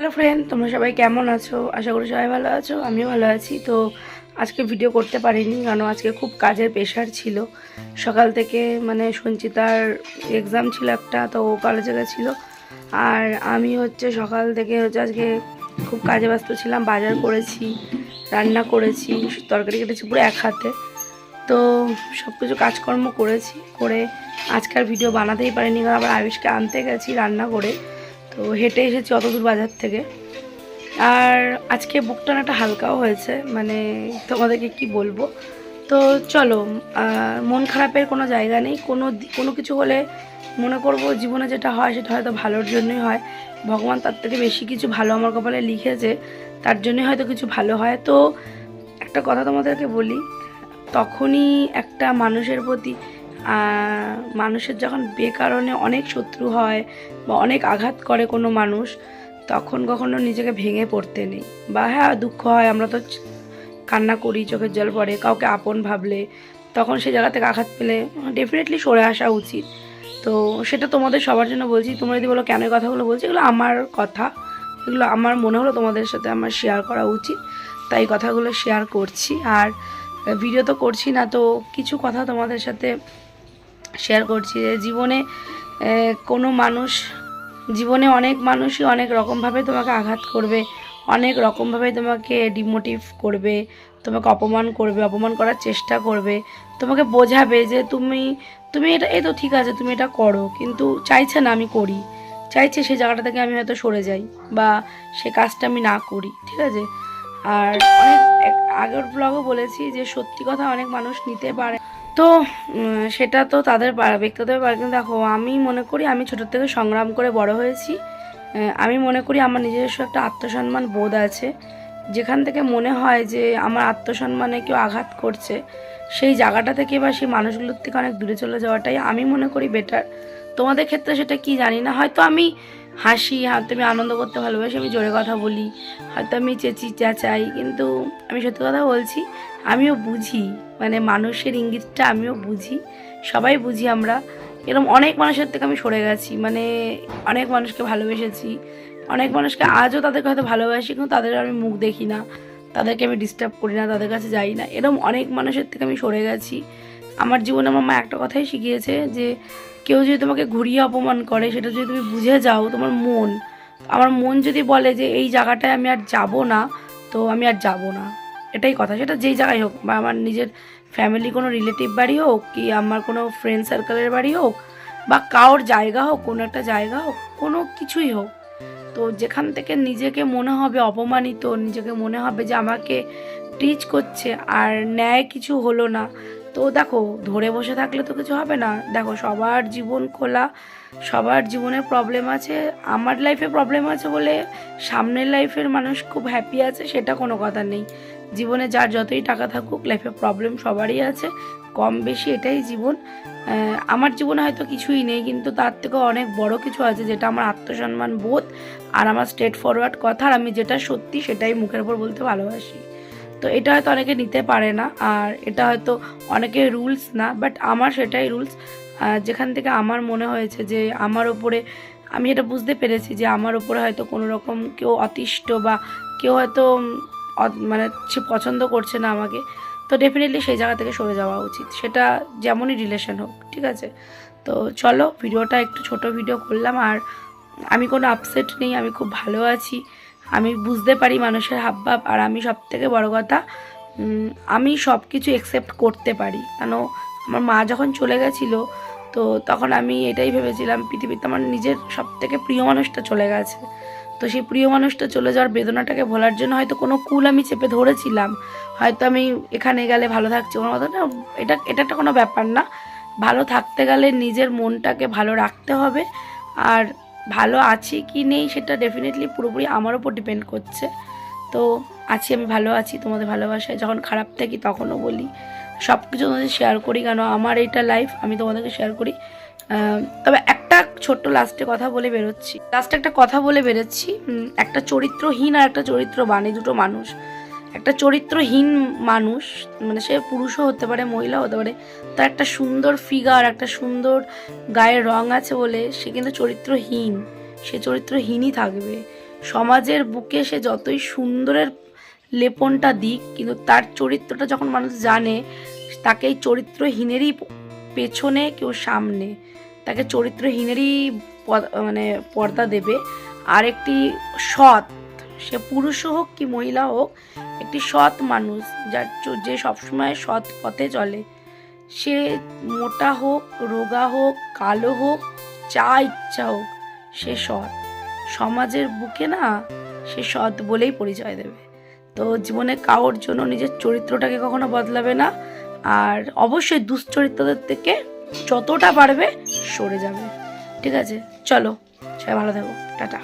Hello friend তোমরা সবাই কেমন আছো? আশা করি সবাই ভালো আছো, আমিও ভালো আছি। তো আজকে ভিডিও করতে পারিনি, কারণ আজকে খুব কাজের প্রেশার ছিল। সকাল থেকে মানে সঞ্চিতার এক্সাম ছিল একটা, তো ও কলেজে গেছিল। আর আমি হচ্ছে সকাল থেকে হচ্ছে আজকে খুব কাজে ব্যস্ত ছিলাম, বাজার করেছি, রান্না করেছি, তরকারি কেটেছি পুরো এক হাতে। তো সব কিছু কাজকর্ম করেছি, করে আজকাল ভিডিও বানাতেই পারিনি, কারণ আবার আয়ুষকে আনতে গেছি রান্না করে। তো হেঁটে এসেছি অত দূর বাজার থেকে। আর আজকে বুকটা একটা হালকাও হয়েছে মানে তোমাদেরকে কি বলব? তো চলো মন খারাপের কোনো জায়গা নেই। কোনো কোনো কিছু হলে মনে করব জীবনে যেটা হয় সেটা হয়তো ভালোর জন্যই হয়। ভগবান তার থেকে বেশি কিছু ভালো আমার কপালে লিখেছে, তার জন্যই হয়তো কিছু ভালো হয়। তো একটা কথা তোমাদেরকে বলি, তখনই একটা মানুষের প্রতি মানুষের যখন বেকারণে অনেক শত্রু হয় বা অনেক আঘাত করে কোনো মানুষ, তখন কখনো নিজেকে ভেঙে পড়তে নেই। বা হ্যাঁ দুঃখ হয়, আমরা তো কান্না করি, চোখের জল পড়ে, কাউকে আপন ভাবলে, তখন সেই জায়গা থেকে আঘাত পেলে ডেফিনেটলি সরে আসা উচিত। তো সেটা তোমাদের সবার জন্য বলছি, তোমরা যদি বলো কেন কথাগুলো বলছি, এগুলো আমার কথা, এগুলো আমার মনে হলো তোমাদের সাথে আমার শেয়ার করা উচিত, তাই কথাগুলো শেয়ার করছি। আর ভিডিও তো করছি না, তো কিছু কথা তোমাদের সাথে শেয়ার করছি যে জীবনে কোনো মানুষ, জীবনে অনেক মানুষই অনেক রকমভাবে তোমাকে আঘাত করবে, অনেক রকমভাবে তোমাকে ডিমোটিভ করবে, তোমাকে অপমান করবে, অপমান করার চেষ্টা করবে, তোমাকে বোঝাবে যে তুমি তুমি এটা, এই তো ঠিক আছে, তুমি এটা করো, কিন্তু চাইছে না আমি করি। চাইছে সেই জায়গাটা থেকে আমি হয়তো সরে যাই, বা সে কাজটা আমি না করি, ঠিক আছে? আর অনেক আগের ব্লগও বলেছি যে সত্যি কথা অনেক মানুষ নিতে পারে। তো সেটা তো তাদের ব্যক্তিগত ব্যাপার কিন্তু দেখো, আমি মনে করি আমি ছোটোর থেকে সংগ্রাম করে বড় হয়েছি। আমি মনে করি আমার নিজস্ব একটা আত্মসম্মান বোধ আছে। যেখান থেকে মনে হয় যে আমার আত্মসম্মানে কেউ আঘাত করছে, সেই জায়গাটা থেকে বা সেই মানুষগুলোর থেকে অনেক দূরে চলে যাওয়াটাই আমি মনে করি বেটার তোমাদের ক্ষেত্রে সেটা কি জানি না। হয়তো আমি হাসি, হয়তো আমি আনন্দ করতে ভালোবাসি, আমি জোরে কথা বলি, হয়তো আমি চেঁচি চেঁচাই, কিন্তু আমি সত্যি কথা বলছি, আমিও বুঝি মানে মানুষের ইঙ্গিতটা আমিও বুঝি, সবাই বুঝি আমরা। এরকম অনেক মানুষের থেকে আমি সরে গেছি মানে অনেক মানুষকে ভালোবেসেছি, অনেক মানুষকে আজও তাদেরকে হয়তো ভালোবাসি, কিন্তু তাদের আমি মুখ দেখি না, তাদেরকে আমি ডিস্টার্ব করি না, তাদের কাছে যাই না, এরকম অনেক মানুষের থেকে আমি সরে গেছি। আমার জীবনে আমার মা একটা কথাই শিখিয়েছে যে কেউ যদি তোমাকে ঘুরিয়ে অপমান করে, সেটা যদি তুমি বুঝে যাও তোমার মন, আমার মন যদি বলে যে এই জায়গাটায় আমি আর যাব না, তো আমি আর যাব না। এটাই কথা। সেটা যেই জায়গায় হোক, বা আমার নিজের ফ্যামিলি কোনো রিলেটিভ বাড়ি হোক, কি আমার কোনো ফ্রেন্ড সার্কেলের বাড়ি হোক, বা কারোর জায়গা হোক, কোনো একটা জায়গা হোক, কোনো কিছুই হোক, তো যেখান থেকে নিজেকে মনে হবে অপমানিত, নিজেকে মনে হবে যে আমাকে টিচ করছে, আর ন্যায় কিছু হলো না তো দেখো, ধরে বসে থাকলে তো কিছু হবে না। দেখো, সবার জীবন খোলা, সবার জীবনে প্রবলেম আছে। আমার লাইফে প্রবলেম আছে বলে সামনের লাইফের মানুষ খুব হ্যাপি আছে, সেটা কোনো কথা নেই। জীবনে যার যতই টাকা থাকুক লাইফে প্রবলেম সবারই আছে। কম বেশি এটাই জীবন। আমার জীবনে হয়তো কিছুই নেই, কিন্তু তার থেকেও অনেক বড় কিছু আছে, যেটা আমার আত্মসম্মান বোধ আর আমার স্ট্রেট ফরওয়ার্ড কথা। আর আমি যেটা সত্যি, সেটাই মুখের উপর বলতে ভালোবাসি। তো এটা হয়তো অনেকে নিতে পারে না, আর এটা হয়তো অনেকে রুলস না বাট আমার সেটাই রুলস যেখান থেকে আমার মনে হয়েছে যে আমার ওপরে আমি এটা বুঝতে পেরেছি যে আমার ওপরে হয়তো কোনো রকম কেউ অতিষ্ঠ বা কেউ হয়তো মানে সে পছন্দ করছে না আমাকে, তো ডেফিনেটলি সেই জায়গা থেকে সরে যাওয়া উচিত। সেটা যেমনই রিলেশন হোক, ঠিক আছে? তো চলো, ভিডিওটা একটু ছোট ভিডিও করলাম, আর আমি কোনো আপসেট নেই, আমি খুব ভালো আছি। আমি বুঝতে পারি মানুষের হাবভাব, আর আমি সব থেকে বড় কথা আমি সব কিছু একসেপ্ট করতে পারি। কেন? আমার মা যখন চলে গেছিল, তো তখন আমি এটাই ভেবেছিলাম, পৃথিবীতে আমার নিজের সব থেকে প্রিয় মানুষটা চলে গেছে। তো সেই প্রিয় মানুষটা চলে যাওয়ার বেদনাটাকে ভোলার জন্য হয়তো কোনো কুল আমি চেপে ধরেছিলাম। হয়তো আমি এখানে গেলে ভালো থাকছি কোনো কথা না, এটা এটা একটা কোনো ব্যাপার না। ভালো থাকতে গেলে নিজের মনটাকে ভালো রাখতে হবে, আর ভালো আছি কি নেই সেটা ডেফিনেটলি পুরোপুরি আমার উপর ডিপেন্ড করছে। তো আছি আমি ভালো আছি, তোমাদের ভালোবাসায় যখন খারাপ থাকি তখনও বলি। সব কিছু তোমাদের শেয়ার করি কেন? আমার এইটা লাইফ আমি তোমাদেরকে শেয়ার করি। তবে একটা ছোট্ট লাস্টে কথা বলে বেরোচ্ছি। লাস্টে একটা কথা বলে বেরোচ্ছি। একটা চরিত্রহীন আর একটা চরিত্রবান এই দুটো মানুষ। একটা চরিত্রহীন মানুষ মানে সে পুরুষও হতে পারে মহিলা হতে পারে, তার একটা সুন্দর ফিগার একটা সুন্দর গায়ের রং আছে বলে সে কিন্তু চরিত্রহীন, সে চরিত্রহীনই থাকবে। সমাজের বুকে সে যতই সুন্দরের লেপনটা দিক, কিন্তু তার চরিত্রটা যখন মানুষ জানে, তাকে এই চরিত্রহীনেরই পেছনে কেউ সামনে, তাকে চরিত্রহীনেরই মানে পর্দা দেবে। আর একটি সৎ সে পুরুষ হোক কি মহিলা হোক, একটি সৎ মানুষ যার যে সবসময় সৎ পথে চলে। সে মোটা হোক, রোগা হোক, কালো হোক, যা ইচ্ছা হোক, সে সৎ। সমাজের বুকে না সে সৎ বলেই পরিচয় দেবে। তো জীবনে কারোর জন্য নিজের চরিত্রটাকে কখনো বদলাবে না, আর অবশ্যই দুশ্চরিত্রদের থেকে যতটা পারবে সরে যাবে। ঠিক আছে, চলো, সবাই ভালো থাকো, টাটা।